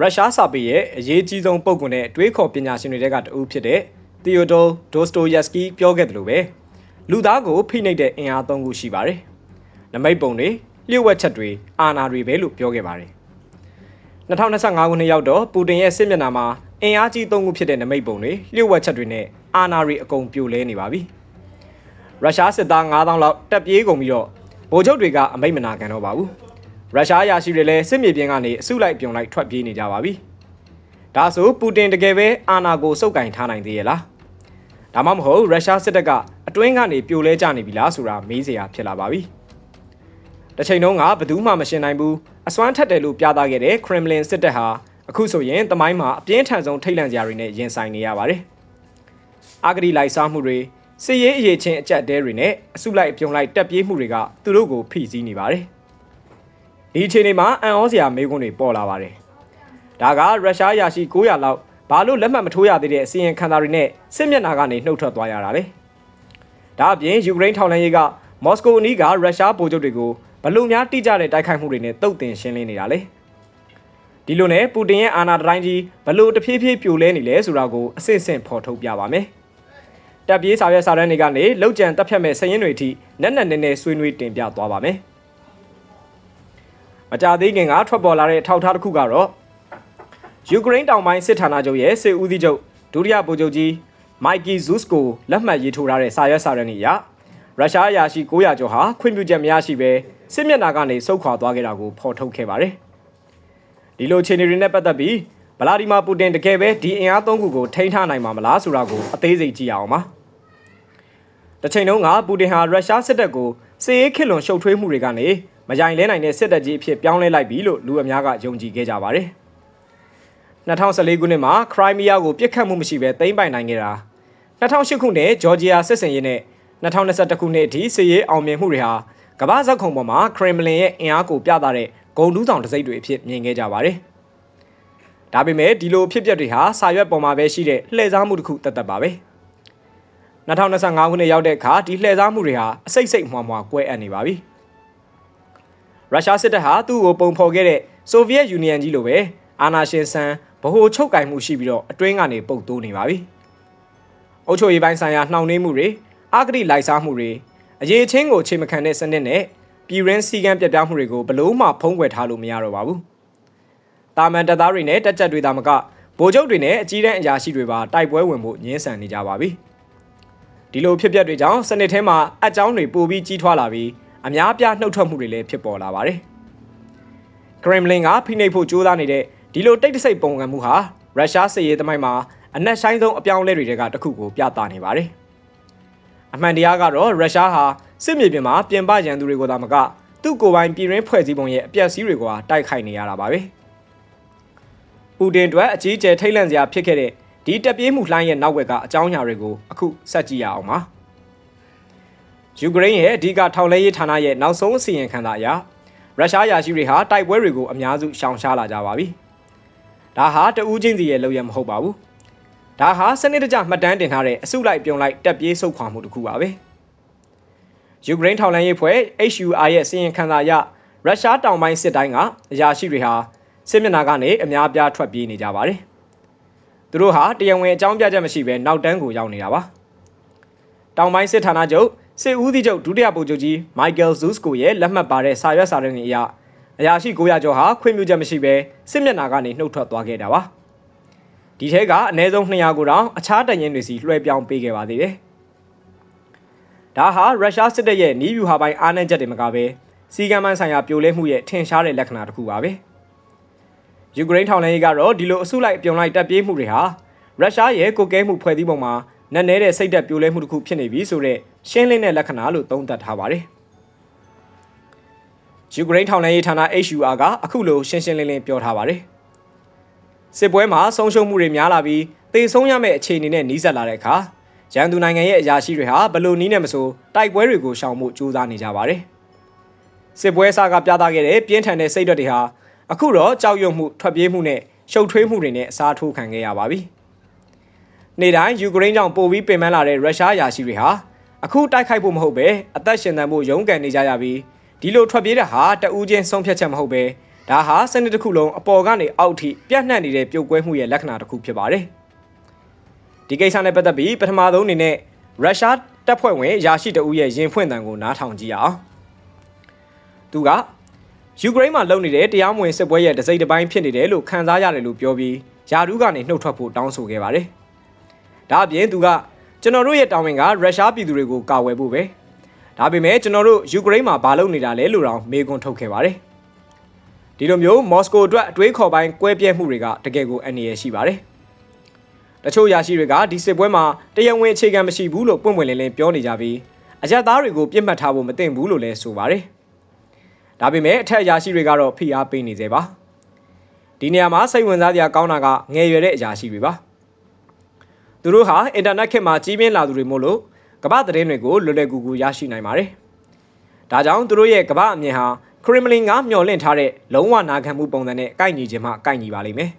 ရုရှားစာပေရဲ့အရေးကြီးဆုံးပုံကွန်တဲ့တွေးခေါ်ပညာရှင်တွေထဲကတဦးဖြစ်တဲ့သီယိုဒိုဒိုစတိုယက်စကီပြောခဲ့တယ်လို့ပဲလူသားကိုဖိနှိပ်တဲ့အင်အားသုံးခုရှိပါတယ်။နမိတ်ပုံတွေလျှို့ဝှက်ချက်တွေအာဏာတွေပဲလို့ပြောခဲ့ပါတယ်။2025ခုနှစ်ရောက်တော့ပူတင်ရဲ့စစ်မျက်နှာမှာအင်အားကြီးသုံးခုဖြစ်တဲ့နမိတ်ပုံတွေလျှို့ဝှက်ချက်တွေနဲ့အာဏာတွေအကုန်ပြိုလဲနေပါပြီ။ရုရှားစစ်သား9000လောက်တက်ပြေးကုန်ပြီးတော့ဗိုလ်ချုပ်တွေကအမိတ်မနာခံတော့ပါဘူး။ ရုရှားအရာရှိတွေလည်းစစ်မြေပြင်ကနေအစုလိုက်ပြုံလိုက်ထွက်ပြေးနေကြပါပြီ။ဒါဆိုပူတင်တကယ်ပဲအာဏာကိုစုပ်ကင်ထားနိုင်သေးရဲ့လား။ဒါမှမဟုတ်ရုရှားစစ်တပ်ကအတွင်းကနေပြိုလဲကျနေပြီလားဆိုတာမေးစရာဖြစ်လာပါပြီ။တစ်ချိန်လုံးကဘယ်သူမှမရှင်းနိုင်ဘူးအစွမ်းထက်တယ်လို့ပြသခဲ့တဲ့ခရမ်လင်စစ်တပ်ဟာအခုဆိုရင်တမိုင်းမှာအပြင်းထန်ဆုံးထိတ်လန့်စရာတွေနဲ့ရင်ဆိုင်နေရပါတယ်။အာဂရီလိုက်စားမှုတွေစစ်ရေးအရေးချင်းအကြက်တဲတွေနဲ့အစုလိုက်ပြုံလိုက်တက်ပြေးမှုတွေကသူတို့ကိုဖိစီးနေပါတယ်။ ဒီအချိန်မှာအန်ဩစရာမေးခွန်းတွေပေါ်လာပါတယ်။ဒါကရုရှားရာရှိ900လောက်ဘာလို့လက်မှတ်မထိုးရသေးတဲ့အစီရင်ခံစာတွေနဲ့စစ်မျက်နှာကနေနှုတ်ထွက်သွားရတာလဲ။ဒါအပြင်ယူကရိန်းထောက်လှမ်းရေးကမော်စကိုအနီးကရုရှားဗိုလ်ချုပ်တွေကိုဘလို့များတိကျတဲ့တိုက်ခိုက်မှုတွေနဲ့တုတ်တင်ရှင်းလင်းနေတာလဲ။ဒီလိုနဲ့ပူတင်ရဲ့အာဏာတိုင်းကြီးဘလို့တဖြည်းဖြည်းပြိုလဲနေလဲဆိုတာကိုအစစ်အဆင့်ဖော်ထုတ်ပြပါမယ်။တပ်ပြေးစာရွက်စာတမ်းတွေကနေလောက်ကျန်တက်ဖြတ်မဲ့စရင်တွေအထိနက်နက်နဲနဲဆွေးနွေးတင်ပြသွားပါမယ်။ မကြသေးခင်ကထွက်ပေါ်လာတဲ့ထောက်ထားတစ်ခုကတော့ယူကရိန်းတောင်ပိုင်းစစ်ဌာနချုပ်ရဲ့စစ်ဦးစီးချုပ်ဒုတိယဗိုလ်ချုပ်ကြီးမိုက်ကီဇုစ်ကိုလက်မှတ်ရေးထိုးထားတဲ့စာရွက်စာတမ်းတွေအရရုရှားအရာရှိ900ကျော်ဟာခွင့်ပြုချက်မရရှိဘဲစစ်မျက်နှာကနေစုခွာသွားခဲ့တာကိုဖော်ထုတ်ခဲ့ပါတယ်။ဒီလိုအခြေအနေတွေနဲ့ပတ်သက်ပြီးဗလာဒီမာပူတင်တကယ်ပဲဒီအင်အားသုံးခုကိုထိန်းထားနိုင်မှာမလားဆိုတာကိုအသေးစိတ်ကြည့်အောင်ပါ။တစ်ချိန်လုံးကပူတင်ဟာရုရှားစစ်တပ်ကိုစစ်ရေးခစ်လွန်ရှုပ်ထွေးမှုတွေကနေ မကြိုင်လဲနိုင်တဲ့စစ်တပ်ကြီးအဖြစ်ပြောင်းလဲလိုက်ပြီလို့လူအများကယုံကြည်ခဲ့ကြပါတယ်။2014ခုနှစ်မှာခရိုင်းမီးယားကိုပြစ်ခတ်မှုမရှိဘဲသိမ်းပိုင်နိုင်ခဲ့တာ2008ခုနှစ်ဂျော်ဂျီယာစစ်စင်ရေးနဲ့2021ခုနှစ်အထိစစ်ရေးအောင်မြင်မှုတွေဟာကမ္ဘာဇက်ခုံပေါ်မှာခရမ်မလင်ရဲ့အင်အားကိုပြသတဲ့ဂုံတူးဆောင်တစိမ့်တွေအဖြစ်မြင်ခဲ့ကြပါတယ်။ဒါပေမဲ့ဒီလိုဖြစ်ပျက်တွေဟာစာရွက်ပေါ်မှာပဲရှိတဲ့လှည့်စားမှုတစ်ခုတတ်တတ်ပါပဲ။2025ခုနှစ်ရောက်တဲ့အခါဒီလှည့်စားမှုတွေဟာအစိတ်စိတ်မှွားမှွားကွဲအပ်နေပါပြီ။ ရုရှားစစ်တပ်ဟာသူ့ကိုပုံဖော်ခဲ့တဲ့ဆိုဗီယက်ယူနီယံကြီးလိုပဲအာနာရှင်ဆန်ဗဟိုချုပ်ကင်မှုရှိပြီးတော့အတွင်းကနေပုတ်တိုးနေပါပြီ။အုပ်ချုပ်ရေးပိုင်းဆိုင်ရာနှောင့်နှေးမှုတွေအာဂရိလိုက်စားမှုတွေအရေးချင်းကိုချိန်မခံတဲ့စနစ်နဲ့ပြည်ရင်းစည်းကမ်းပြပြမှုတွေကိုဘလို့မှဖုံးကွယ်ထားလို့မရတော့ပါဘူး။တာမန်တပ်သားတွေနဲ့တက်ကြက်တွေသာမကဗိုလ်ချုပ်တွေနဲ့အကြီးတန်းအရာရှိတွေပါတိုက်ပွဲဝင်ဖို့ညှင်းဆန်နေကြပါပြီ။ဒီလိုဖြစ်ပျက်တွေကြောင့်စနစ်ထဲမှာအကြောင်းတွေပိုပြီးကြီးထွားလာပြီး အများပြားနှုတ်ထွက်မှုတွေလည်းဖြစ်ပေါ်လာပါတယ်။ဂရမ်လင်ကဖိနှိပ်ဖို့ကြိုးစားနေတဲ့ဒီလိုတိတ်တဆိတ်ပုံကံမှုဟာရုရှားစစ်ရေးသမိုင်းမှာအနက်ဆိုင်ဆုံးအပြောင်းအလဲတွေကတစ်ခုကိုပြသနေပါတယ်။အမှန်တရားကတော့ရုရှားဟာစစ်မြေပြင်မှာပြင်ပရန်သူတွေကိုသာမကသူ့ကိုယ်ပိုင်ပြည်ရင်းဖွဲ့စည်းပုံရဲ့အပြက်စီးတွေကိုတိုက်ခိုက်နေရတာပါပဲ။ပူတင်အတွက်အကြီးကျယ်ထိတ်လန့်စရာဖြစ်ခဲ့တဲ့ဒီတက်ပြေးမှုလှိုင်းရဲ့နောက်ွယ်ကအကြောင်းအရာတွေကိုအခုဆက်ကြည့်ရအောင်ပါ။ ယူကရိန်းရဲ့အဓိကထောက်လှမ်းရေးဌာနရဲ့နောက်ဆုံးအစီရင်ခံစာအရရုရှားယာရှိတွေဟာတိုက်ပွဲတွေကိုအများစုရှောင်ရှားလာကြပါပြီ။ဒါဟာတဦးချင်းစီရဲ့လုပ်ရမဟုတ်ပါဘူးဒါဟာစနစ်တကျမှတ်တမ်းတင်ထားတဲ့အစုလိုက်ပြုံလိုက်တက်ပြေးဆုတ်ခွာမှုတစ်ခုပါပဲယူကရိန်းထောက်လှမ်းရေးဖွဲ့ HUR ရဲ့စီရင်ခံစာအရရုရှားတောင်ပိုင်းစစ်တိုင်းကအရာရှိတွေဟာစစ်မျက်နှာကနေအများပြားထွက်ပြေးနေကြပါတယ်သူတို့ဟာတရားဝင်အကြောင်းပြချက်မရှိဘဲနောက်တန်းကိုရောက်နေတာပါတောင်ပိုင်းစစ်ဌာနချုပ် စစ်ဦးစီးချုပ်ဒုတိယဗိုလ်ချုပ်ကြီးမိုက်ကယ်ဇုစ်ကိုရဲ့လက်မှတ်ပါတဲ့စာရွက်စာတမ်းတွေအရအရာရှိ900ကျော်ဟာခွင့်ပြုချက်မရှိဘဲစစ်မျက်နှာကနေနှုတ်ထွက်သွားခဲ့တာပါဒီထဲကအနည်းဆုံး200ကိုတော့အခြားတရင်တွေစီလွှဲပြောင်းပေးခဲ့ပါသေးတယ်ဒါဟာရုရှားစစ်တပ်ရဲ့နီးဗျူဟာပိုင်းအားနည်းချက်တွေမကဘဲစီကံမှန်ဆိုင်ရာပြိုလဲမှုရဲ့ထင်ရှားတဲ့လက္ခဏာတစ်ခုပါပဲယူကရိန်းထောက်လှမ်းရေးကတော့ဒီလိုအစုလိုက်ပြုံလိုက်တပ်ပြေးမှုတွေဟာရုရှားရဲ့ကိုကဲမှုဖွဲ့စည်းပုံမှာနက်နဲတဲ့စိတ်သက်ပြိုလဲမှုတစ်ခုဖြစ်နေပြီဆိုတော့ရှင်းလင်းတဲ့လက္ခဏာလို့သုံးသပ်ထားပါတယ်ယူကရိန်းထောက်လှမ်းရေးဌာန HUR ကအခုလိုရှင်းရှင်းလင်းလင်းပြောထားပါတယ်။စစ်ပွဲမှာဆုံးရှုံးမှုတွေများလာပြီးတေဆုံးရမယ့်အခြေအနေနဲ့နှီးစပ်လာတဲ့အခါရန်သူနိုင်ငံရဲ့အရာရှိတွေဟာဘလို့နီးနေမဆိုတိုက်ပွဲတွေကိုရှောင်ဖို့ကြိုးစားနေကြပါတယ်။စစ်ပွဲစားကပြသခဲ့တဲ့ပြင်းထန်တဲ့စိတ်ဓာတ်တွေဟာအခုတော့ကြောက်ရွံ့မှုထွက်ပြေးမှုနဲ့ရှုပ်ထွေးမှုတွေနဲ့အစားထိုးခံခဲ့ရပါပြီ။ နေ့တိုင်းယူကရိန်းကြောင့်ပိုပြီးပင်ပန်းလာတဲ့ရုရှားအရာရှိတွေဟာအခုတိုက်ခိုက်ဖို့မဟုတ်ပဲအသက်ရှင်သန်ဖို့ရုန်းကန်နေကြရပြီးဒီလိုထွက်ပြေးတာဟာတဦးချင်းဆုံးဖြတ်ချက်မဟုတ်ပဲဒါဟာစနစ်တစ်ခုလုံးအပေါ်ကနေအောက်ထိပြန့်နှံ့နေတဲ့ပြုတ်ကွဲမှုရဲ့လက္ခဏာတစ်ခုဖြစ်ပါတယ်ဒီကိစ္စနဲ့ပတ်သက်ပြီးပထမဆုံးအနေနဲ့ရုရှားတပ်ဖွဲ့ဝင်ရာရှိတအုပ်ရဲ့ရင်ဖွင့်တံကိုနားထောင်ကြည့်အောင်သူကယူကရိန်းမှာလုပ်နေတဲ့တရားမဝင်စစ်ပွဲရဲ့တစိမ့်တစ်ပိုင်းဖြစ်နေတယ်လို့ခံစားရတယ်လို့ပြောပြီးယာဒူးကနေနှုတ်ထွက်ဖို့တောင်းဆိုခဲ့ပါတယ် ဒါအပြင်သူကကျွန်တော်တို့ရဲ့တာဝန်ကရုရှားပြည်သူတွေကိုကာဝယ်ဖို့ပဲဒါပေမဲ့ကျွန်တော်တို့ယူကရိန်းမှာဘာလုပ်နေတာလဲလို့တောင်မေးခွန်းထုတ်ခဲ့ပါတယ်ဒီလိုမျိုးမော်စကိုအတွက်အတွေးခေါ်ပိုင်းကွဲပြဲမှုတွေကတကယ်ကိုအန္တရာယ်ရှိပါတယ်တချို့ယာရှိတွေကဒီစစ်ပွဲမှာတရားဝင်အခြေခံမရှိဘူးလို့ပွင့်ပွင့်လင်းလင်းပြောနေကြပြီးအကြက်သားတွေကိုပြစ်မှတ်ထားဖို့မသင့်ဘူးလို့လည်းဆိုပါတယ်ဒါပေမဲ့အထက်ယာရှိတွေကတော့ဖိအားပေးနေသေးပါဒီနေရာမှာစိတ်ဝင်စားစရာကောင်းတာကငယ်ရွယ်တဲ့အရာရှိတွေပါ သူတို့ဟာအင်တာနက်ခေတ်မှာကြီးပြင်းလာသူတွေမို့လို့ကမ္ဘာသတင်းတွေကိုလွယ်လွယ်ကူကူရရှိနိုင်ပါတယ်ဒါကြောင့်သူတို့ရဲ့ကမ္ဘာအမြင်ဟာခရစ်မလင်ကမျှော်လင့်ထားတဲ့လုံးဝနာခံမှုပုံစံနဲ့ကိုက်ညီခြင်းမှကိုက်ညီပါလိမ့်မယ်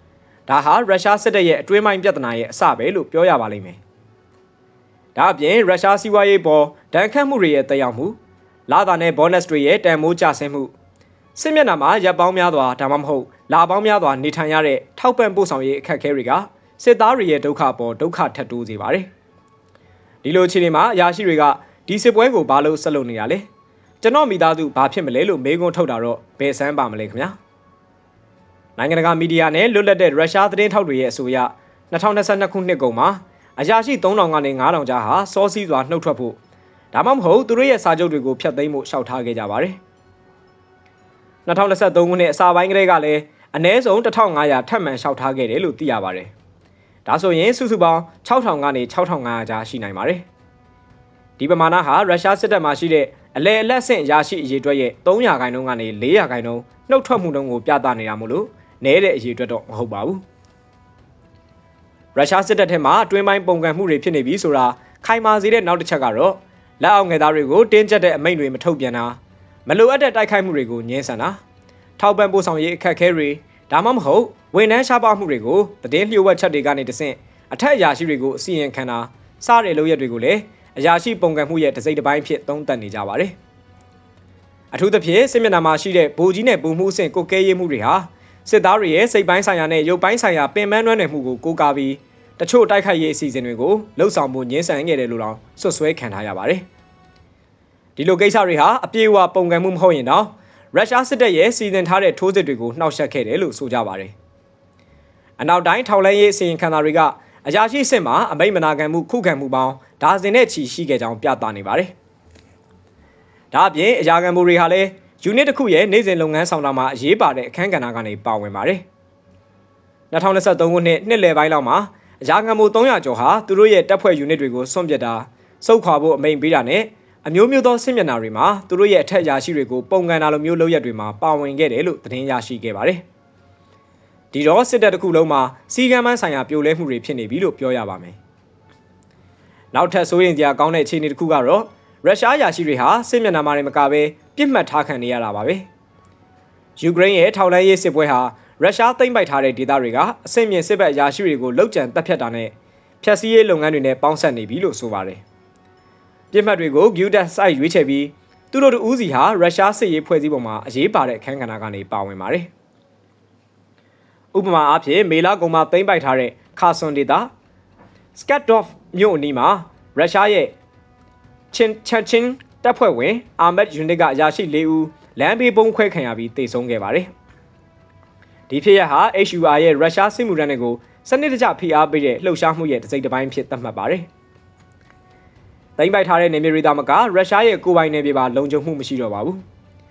။ဒါဟာရုရှားစစ်တပ်ရဲ့အတွင်းပိုင်းပြဿနာရဲ့အစပဲလို့ပြောရပါလိမ့်မယ်။ဒါအပြင်ရုရှားစီးပွားရေးပေါ်ဒဏ်ခတ်မှုတွေရဲ့တက်ရောက်မှုလာတာနဲ့ဘောနက်စ်တွေရဲ့တန်မိုးကျဆင်းမှုစစ်မျက်နှာမှာရပ်ပေါင်းများစွာဒါမှမဟုတ်လာပေါင်းများစွာနေထိုင်ရတဲ့ထောက်ပံ့ပို့ဆောင်ရေးအခက်အခဲတွေက စစ်သားတွေရဲ့ဒုက္ခပေါ်ဒုက္ခထပ်တိုးစေပါတယ်။ဒီလိုအခြေအနေမှာအရာရှိတွေကဒီစစ်ပွဲကိုဘာလို့ဆက်လုပ်နေရလဲ။ကျွန်တော်မိသားစုဘာဖြစ်မလဲလို့မေးခွန်းထုတ်တာတော့ဘယ်ဆန်းပါမလဲခင်ဗျာနိုင်ငံတကာမီဒီယာနဲ့လွတ်လပ်တဲ့ရုရှားသတင်းထောက်တွေရဲ့အဆိုအရ2022ခုနှစ်ကုန်မှာအရာရှိ3000ကနေ9000ကြားဟာစောစီးစွာနှုတ်ထွက်ဖို့ဒါမှမဟုတ်သူတို့ရဲ့စာချုပ်တွေကိုဖျက်သိမ်းဖို့ရှောက်ထားခဲ့ကြပါတယ်2023ခုနှစ်အစပိုင်းကတည်းကလည်းအနည်းဆုံး1500ထပ်မံလျှောက်ထားခဲ့တယ်လို့သိရပါတယ်။ ဒါဆိုရင်စုစုပေါင်း6000ကနေ6500ကြားရှိနိုင်ပါတယ်။ဒီပမာဏဟာရုရှားစစ်တပ်မှာရှိတဲ့အလဲအလက်ဆင့်ရရှိအရေးအတွက်ရဲ့300ခိုင်နှုန်းကနေ400ခိုင်နှုန်းနှုတ်ထွက်မှုနှုန်းကိုပြသနေတာမို့လို့နည်းတဲ့အရေးအတွက်တော့မဟုတ်ပါဘူးရုရှားစစ်တပ်ထဲမှာအတွင်းပိုင်းပုံကန်မှုတွေဖြစ်နေပြီဆိုတာခိုင်မာစေတဲ့နောက်တစ်ချက်ကတော့လက်အောက်ငယ်သားတွေကိုတင်းကျပ်တဲ့အမိန့်တွေမထုတ်ပြန်တာမလိုအပ်တဲ့တိုက်ခိုက်မှုတွေကိုညှင်းဆန်တာထောက်ပံ့ပို့ဆောင်ရေးအခက်အခဲတွေ ဒါမှမဟုတ်ဝန်ထမ်းရှားပါမှုတွေကိုတည်င်းလျှို့ဝှက်ချက်တွေကနေတဆင့်အထက်အရာရှိတွေကိုအစီရင်ခံတာစတဲ့လုပ်ရက်တွေကိုလည်းအရာရှိပုံကံမှုရဲ့တစိမ့်တစ်ပိုင်းဖြစ်သုံးသပ်နေကြပါတယ်။အထူးသဖြင့်စစ်မျက်နှာမှာရှိတဲ့ဗိုလ်ကြီးနဲ့ပုံမှုအဆင့်ကိုကဲရေးမှုတွေဟာစစ်သားတွေရဲ့စိတ်ပိုင်းဆိုင်ရာနဲ့ရုပ်ပိုင်းဆိုင်ရာပင်ပန်းနှွမ်းနယ်မှုကိုကိုးကားပြီးတချို့တိုက်ခိုက်ရေးအစီအစဉ်တွေကိုလှုပ်ဆောင်မှုညှင်းဆန်ခဲ့တယ်လို့တော့ဆွဆွဲခံထားရပါတယ်။ဒီလိုကိစ္စတွေဟာအပြေအဝပုံကံမှုမဟုတ်ရင်တော့ ရုရှားစစ်တပ်ရဲ့စီစဉ်ထားတဲ့ထိုးစစ်တွေကိုနှောက်ယှက်ခဲ့တယ်လို့ဆိုကြပါတယ်။အနောက်တိုင်းထောက်လှမ်းရေးအစီရင်ခံစာတွေကအရာရှိစစ်မှာအမိတ်မနာခံမှုခုခံမှုပေါင်းဒါဇင်နဲ့ချီရှိခဲ့ကြောင်းပြသနေပါတယ်။ဒါအပြင်အရာခံမှုတွေဟာလည်းယူနစ်တစ်ခုရဲ့နေ့စဉ်လုပ်ငန်းဆောင်တာမှာအရေးပါတဲ့အခန်းကဏ္ဍကနေပါဝင်ပါတယ်။2023ခုနှစ်နှစ်လယ်ပိုင်းလောက်မှာအရာခံမှု300ကျော်ဟာသူတို့ရဲ့တပ်ဖွဲ့ယူနစ်တွေကိုဆွန့်ပစ်တာစုခွာဖို့အမိန့်ပေးတာနဲ့ အမျိုးမျိုးသောစစ်မျက်နှာတွေမှာသူတို့ရဲ့အထက်အရာရှိတွေကိုပုံကန်တာလိုမျိုးလုပ်ရက်တွေမှာပါဝင်ခဲ့တယ်လို့သတင်းရရှိခဲ့ပါတယ်။ဒီတော့စစ်တပ်တစ်ခုလုံးမှာစီကံမှန်းဆိုင်ရာပြိုလဲမှုတွေဖြစ်နေပြီလို့ပြောရပါမယ်။နောက်ထပ်စိုးရင်ကြကောင်းတဲ့အခြေအနေတစ်ခုကတော့ရုရှားယာရှိတွေဟာစစ်မျက်နှာမှာတွေမကဘဲပြစ်မှတ်ထားခံနေရတာပါပဲ။ယူကရိန်းရဲ့ထောက်လှမ်းရေးစစ်ပွဲဟာရုရှားသိမ်းပိုက်ထားတဲ့ဒေသတွေကအဆင့်မြင့်စစ်ဘက်ယာရှိတွေကိုလှုပ်ကြံတပ်ဖြတ်တာနဲ့ဖျက်ဆီးရေးလုပ်ငန်းတွေနဲ့ပေါင်းစပ်နေပြီလို့ဆိုပါတယ်။ ပြစ်မှတ်တွေကိုဂယူဒတ်စိုက်ရွေးချယ်ပြီးသူတို့တို့ဦးစီဟာရုရှားစစ်ရေးဖွဲ့စည်းပုံမှာအရေးပါတဲ့အခန်းကဏ္ဍကနေပါဝင်ပါတယ်။ဥပမာအားဖြင့်မေလာကုံမှာသိမ်းပိုက်ထားတဲ့ခါဆွန်ဒေတာစကတ်ဒေါ့ဖ်မြို့အနီးမှာရုရှားရဲ့ချင်းချက်ချင်းတပ်ဖွဲ့ဝင်အာမက်ယူနစ်ကအရာရှိ၄ဦးလမ်းဘေးပုံခွဲခံရပြီးတိုက်ဆုံခဲ့ပါတယ်။ဒီဖြစ်ရပ်ဟာ HUR ရဲ့ရုရှားစစ်မှုထမ်းတွေကိုစနစ်တကျဖိအားပေးတဲ့လှုပ်ရှားမှုရဲ့တစ်စိတ်တစ်ပိုင်းဖြစ်သတ်မှတ်ပါတယ်။ သိမ်းပိုက်ထားတဲ့နေမြေတွေသားမကရုရှားရဲ့ကိုယ်ပိုင်နယ်မြေပါလုံခြုံမှုမရှိတော့ပါဘူး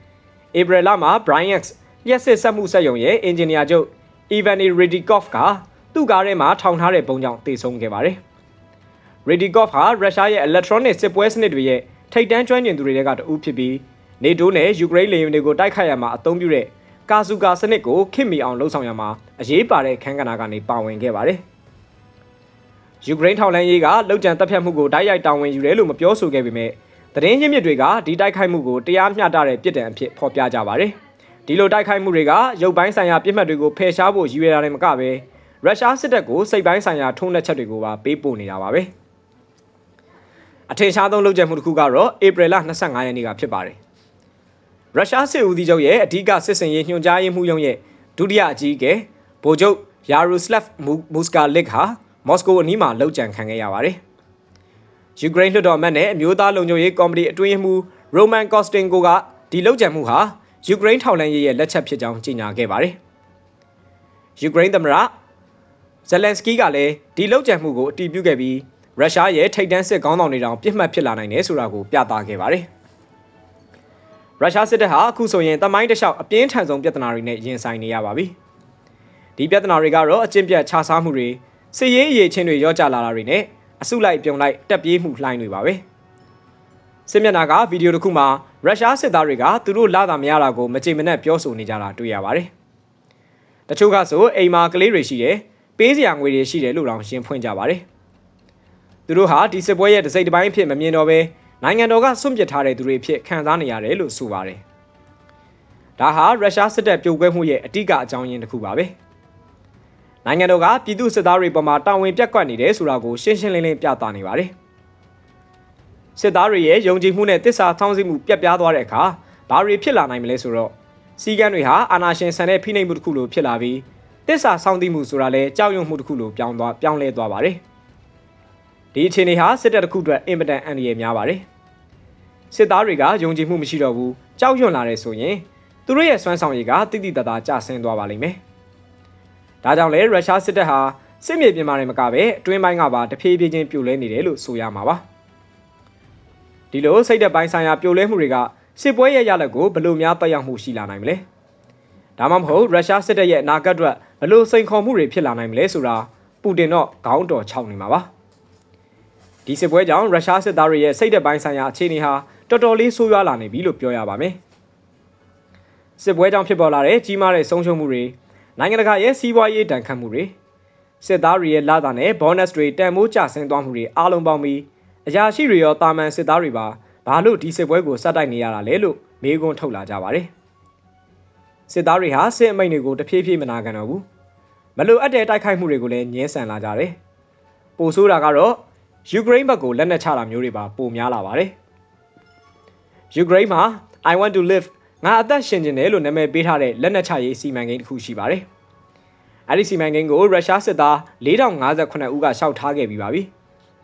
။ဧပြီလမှာ Bryansk လျှက်စစ်ဆက်မှုစက်ရုံရဲ့အင်ဂျင်နီယာချုပ် Ivany Redikov ကသူ့ကားထဲမှာထောင်ထားတဲ့ပုံကြောင့်တေဆုံးခဲ့ပါတယ်။ Redikov ဟာရုရှားရဲ့ electronic စစ်ပွဲစနစ်တွေရဲ့ထိပ်တန်းကျွမ်းကျင်သူတွေကတဦးဖြစ်ပြီးနေတိုးနဲ့ယူကရိန်းလေယာဉ်တွေကိုတိုက်ခိုက်ရမှာအသုံးပြုတဲ့ကာဇူကာစနစ်ကိုခင်မီအောင်လှုပ်ဆောင်ရမှာအရေးပါတဲ့ခန်းကဏ္ဍကနေပါဝင်ခဲ့ပါတယ်။ ယူကရိန်းထောက်လှမ်းရေးကလောက်ကျန်တပ်ဖြတ်မှုကိုတိုက်ရိုက်တာဝန်ယူတယ်လို့မပြောဆိုခဲ့ပေမဲ့သတင်းရင်းမြစ်တွေကဒီတိုက်ခိုက်မှုကိုတရားမျှတတဲ့ပြစ်ဒဏ်အဖြစ်ဖော်ပြကြပါတယ်။ဒီလိုတိုက်ခိုက်မှုတွေကရုပ်ပိုင်းဆိုင်ရာပြစ်မှတ်တွေကိုဖယ်ရှားဖို့ရည်ရွယ်တာနဲ့မကပဲရုရှားစစ်တပ်ကိုစိတ်ပိုင်းဆိုင်ရာထုံးနှက်ချက်တွေကိုပါပေးပို့နေတာပါပဲအထင်ရှားဆုံးလုပ်ကြမှုတစ်ခုကတော့ဧပြီလ25ရက်နေ့ကဖြစ်ပါတယ်ရုရှားစစ်ဦးစီးချုပ်ရဲ့အဓိကစစ်စင်ရေးညွှန်ကြားရေးမှူးရုံးရဲ့ဒုတိယအကြီးအကဲဗိုလ်ချုပ်ယာရူစလက်မူစကာလစ်ဟာ မော်စကိုအနီးမှာလှုပ်ကြံခံခဲ့ရပါတယ်။ယူကရိန်းလွှတ်တော်အမတ်နဲ့အမျိုးသားလုံခြုံရေးကော်မတီအတွင်းရေးမှူးရိုမန်ကော့စတင်ကိုကဒီလှုပ်ကြံမှုဟာယူကရိန်းထောက်လှမ်းရေးရဲ့လက်ချက်ဖြစ်ကြောင်းကြေညာခဲ့ပါတယ်။ယူကရိန်းသမ္မတဇယ်လန်စကီးကလည်းဒီလှုပ်ကြံမှုကိုအတည်ပြုခဲ့ပြီးရုရှားရဲ့ထိပ်တန်းစစ်ခေါင်းဆောင်တွေတောင်ပြစ်မှတ်ဖြစ်လာနိုင်တယ်ဆိုတာကိုပြသခဲ့ပါတယ်။ရုရှားစစ်တပ်ဟာအခုဆိုရင်တမိုင်းတစ်လျှောက်အပြင်းထန်ဆုံးပြဿနာတွေနဲ့ရင်ဆိုင်နေရပါပြီ။ဒီပြဿနာတွေကတော့အကျင့်ပြတ်ခြားစားမှုတွေ စစ်ရေးအရေးချင်းတွေရောကြလာတာတွေနဲ့အစုလိုက်ပြုံလိုက်တက်ပြေးမှုလှိုင်းတွေပါပဲ။စစ်မျက်နှာကဗီဒီယိုတစ်ခုမှာရုရှားစစ်သားတွေကသူတို့လာတာမရတာကိုမကြင်မနဲ့ပြောဆိုနေကြတာတွေ့ရပါတယ်။တချို့ကဆိုအိမ်မှာကလေးတွေရှိတယ်ပေးစရာငွေတွေရှိတယ်လို့တောင်ရှင်းဖွင့်ကြပါတယ်။သူတို့ဟာဒီစစ်ပွဲရဲ့တစ်စိတ်တစ်ပိုင်းအဖြစ်မမြင်တော့ဘဲနိုင်ငံတော်ကစွန့်ပစ်ထားတဲ့သူတွေဖြစ်ခံစားနေရတယ်လို့ဆိုပါတယ်။ဒါဟာရုရှားစစ်တပ်ပြိုကွဲမှုရဲ့အတိကအကြောင်းရင်းတစ်ခုပါပဲ။ နိုင်ငံတော်ကပြည်သူစစ်သားတွေပေါ်မှာတာဝန်ပြတ်ကွက်နေတယ်ဆိုတာကိုရှင်းရှင်းလင်းလင်းပြသနေပါတယ်။စစ်သားတွေရဲ့ယုံကြည်မှုနဲ့တစ္ဆာထောင်းစီမှုပြတ်ပြားသွားတဲ့အခါဘာတွေဖြစ်လာနိုင်မလဲဆိုတော့စီကံတွေဟာအာဏာရှင်ဆန်တဲ့ဖိနှိပ်မှုတစ်ခုလိုဖြစ်လာပြီးတစ္ဆာဆောင်းသိမှုဆိုတာလည်းကြောက်ရွံ့မှုတစ်ခုလိုပြောင်းသွားပြောင်းလဲသွားပါတယ်။ဒီအခြေအနေဟာစစ်တပ်တစ်ခုအတွက်အင်မတန်အန္တရာယ်များပါတယ်။စစ်သားတွေကယုံကြည်မှုမရှိတော့ဘူးကြောက်ရွံ့လာတယ်ဆိုရင်သူတို့ရဲ့စွမ်းဆောင်ရည်ကတိတိတသားကျဆင်းသွားပါလိမ့်မယ်။ ဒါကြောင့်လဲရုရှားစစ်တပ်ဟာစစ်မြေပြင်မှာနေမကပဲအတွင်းပိုင်းကပါတဖြည်းဖြည်းချင်းပြိုလဲနေတယ်လို့ဆိုရမှာပါ။ဒီလိုစိတ်သက်ပိုင်းဆိုင်ရာပြိုလဲမှုတွေကစစ်ပွဲရဲ့ရလဒ်ကိုဘယ်လိုများတက်ရောက်မှုရှိလာနိုင်မလဲ။ဒါမှမဟုတ်ရုရှားစစ်တပ်ရဲ့အနာဂတ်အတွက်ဘယ်လိုစိန်ခေါ်မှုတွေဖြစ်လာနိုင်မလဲဆိုတာပူတင်တော့ခေါင်းတော်ခြောက်နေမှာပါ။ဒီစစ်ပွဲကြောင့်ရုရှားစစ်သားတွေရဲ့စိတ်သက်ပိုင်းဆိုင်ရာအခြေအနေဟာတော်တော်လေးဆိုးရွားလာနေပြီလို့ပြောရပါမယ်။စစ်ပွဲကြောင့်ဖြစ်ပေါ်လာတဲ့ကြီးမားတဲ့ဆုံးရှုံးမှုတွေ နိုင်ငံတကာရဲ့စီးပွားရေးတန်ခတ်မှုတွေစစ်သားတွေရဲ့လာတာနဲ့ bonus တွေတန်မိုးကျဆင်းသွားမှုတွေအားလုံးပေါင်းပြီးအရာရှိတွေရောတာမန်စစ်သားတွေပါဘာလို့ဒီစစ်ပွဲကိုစတိုက်နေရတာလဲလို့မေးခွန်းထုတ်လာကြပါတယ်။စစ်သားတွေဟာစစ်အမိန့်တွေကိုတဖြည်းဖြည်းမနာခံတော့ဘူး။မလိုအပ်တဲ့တိုက်ခိုက်မှုတွေကိုလည်းညှင်းဆန်လာကြတယ်။ပိုဆိုးတာကတော့ယူကရိန်းဘက်ကိုလက်နက်ချတာမျိုးတွေပါပိုများလာပါတယ်။ယူကရိန်းမှာ I want to live ငါအသက်ရှင်နေတယ်လို့နာမည်ပေးထားတဲ့လက်နက်ချရေးစီမံကိန်းတစ်ခုရှိပါတယ်။အဲဒီစီမံကိန်းကိုရုရှားစစ်သား4058ဦးကရှောက်ထားခဲ့ပြီးပါပြီ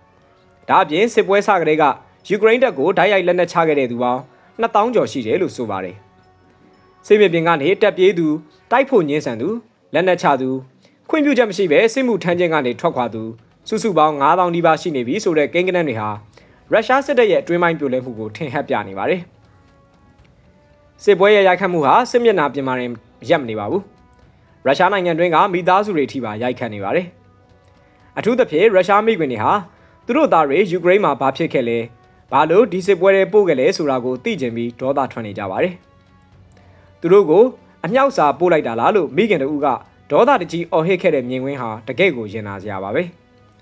။ဒါအပြင်စစ်ပွဲစကတည်းကယူကရိန်းတပ်ကိုဓာတ်ရိုက်လက်နက်ချခဲ့တဲ့သူပေါင်း2000ကျော်ရှိတယ်လို့ဆိုပါတယ်။စစ်မြေပြင်ကနေတက်ပြေးသူတိုက်ဖို့ညှင်းဆန်သူလက်နက်ချသူခွင့်ပြုချက်မရှိဘဲစစ်မှုထမ်းခြင်းကနေထွက်ခွာသူစုစုပေါင်း9000နီးပါးရှိနေပြီဆိုတဲ့ကိန်းဂဏန်းတွေဟာရုရှားစစ်တပ်ရဲ့အတွင်းပိုင်းပြိုလဲမှုကိုထင်ဟပ်ပြနေပါတယ်။ စစ်ပွဲရဲ့ရိုက်ခတ်မှုဟာစစ်မျက်နှာပြင်မာရင်ရပ်မနေပါဘူး။ရုရှားနိုင်ငံတွင်းကမိသားစုတွေထိပါရိုက်ခတ်နေပါတယ်။အထူးသဖြင့်ရုရှားမိခွင်တွေဟာသူတို့သားတွေယူကရိန်းမှာဘာဖြစ်ခဲ့လဲ။ဘာလို့ဒီစစ်ပွဲတွေပို့ခဲ့လဲဆိုတာကိုသိကျင်ပြီးဒေါသထွက်နေကြပါတယ်။သူတို့ကိုအမြောက်စာပို့လိုက်တာလားလို့မိခင်တို့ကဒေါသတကြီးအော်ဟစ်ခဲ့တဲ့မြင်ကွင်းဟာတကယ့်ကိုရင်နာစရာပါပဲ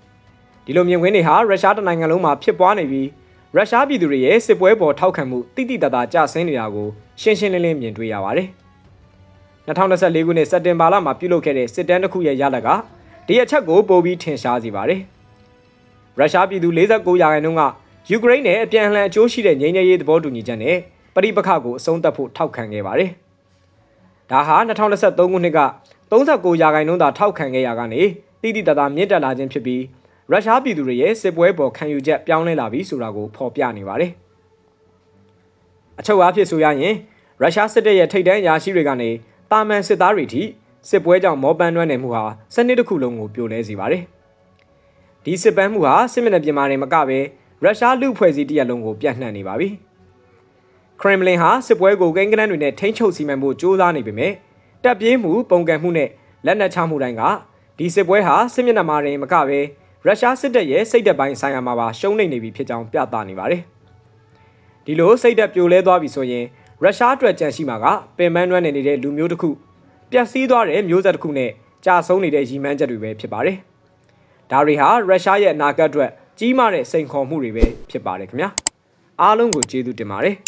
။ဒီလိုမြင်ကွင်းတွေဟာရုရှားတနိုင်ငံလုံးမှာဖြစ်ပွားနေပြီး ရုရှားပြည်သူတွေရဲ့စစ်ပွဲပေါ်ထောက်ခံမှုတိတိတတ်တာကျဆင်းနေတာကိုရှင်းရှင်းလင်းလင်းမြင်တွေ့ရပါတယ်။2024ခုနှစ်စက်တင်ဘာလမှာပြုလုပ်ခဲ့တဲ့စစ်တမ်းတစ်ခုရဲ့ရလဒ်ကဒီအချက်ကိုပိုပြီးထင်ရှားစေပါတယ်။ရုရှားပြည်သူ49ရာခိုင်နှုန်းကယူကရိန်းနဲ့အပြန်အလှန်အကျိုးရှိတဲ့ငြိမ်းချမ်းရေးသဘောတူညီချက်နဲ့ပဋိပက္ခကိုအဆုံးသတ်ဖို့ထောက်ခံခဲ့ပါတယ်။ဒါဟာ2023ခုနှစ်က39ရာခိုင်နှုန်းသာထောက်ခံခဲ့ရကနေတိတိတတ်တာမြင့်တက်လာခြင်းဖြစ်ပြီး ရုရှားပြည်သူတွေရဲ့စစ်ပွဲပေါ်ခံယူချက်ပြောင်းလဲလာပြီဆိုတာကိုဖော်ပြနေပါတယ်။အချုပ်အားဖြင့်ဆိုရရင်ရုရှားစစ်တပ်ရဲ့ထိပ်တန်းအရာရှိတွေကနေတာမန်စစ်သားတွေထိစစ်ပွဲကြောင့်မောပန်းတွန်းနေမှုဟာစနစ်တစ်ခုလုံးကိုပြိုလဲစေပါတယ်။ဒီစစ်ပန်းမှုဟာစစ်မျက်နှာပြင်မာတွေမကပဲရုရှားလူဖွဲ့စည်းတရက်လုံးကိုပြန့်နှံ့နေပါပြီ။ခရမ်လင်ဟာစစ်ပွဲကိုကိန်းကနန်းတွေနဲ့ထိန်းချုပ်စီမံဖို့ကြိုးစားနေပေမဲ့တပ်ပြေးမှုပုံကံမှုနဲ့လက်နက်ချမှုတိုင်းကဒီစစ်ပွဲဟာစစ်မျက်နှာမှာတွေမကပဲ ရုရှားစစ်တပ်ရဲ့စိတ်သက်ပိုင်းဆိုင်ရာမှာပါရှုံးနေနေပြီဖြစ်ကြောင်းပြသနေပါတယ်။ဒီလိုစိတ်သက်ပြိုလဲသွားပြီဆိုရင်ရုရှားအတွက်ကြံရှိမှာကပင်ပန်းတွန်းနေတဲ့လူမျိုးတစ်ခုပျက်စီးသွားတဲ့မျိုးဆက်တစ်ခုနဲ့ကြာဆုံးနေတဲ့ရည်မှန်းချက်တွေပဲဖြစ်ပါတယ်။ဒါတွေဟာရုရှားရဲ့အနာဂတ်အတွက်ကြီးမားတဲ့စိန်ခေါ်မှုတွေပဲဖြစ်ပါတယ်ခင်ဗျာ။အားလုံးကိုကျေးဇူးတင်ပါတယ်။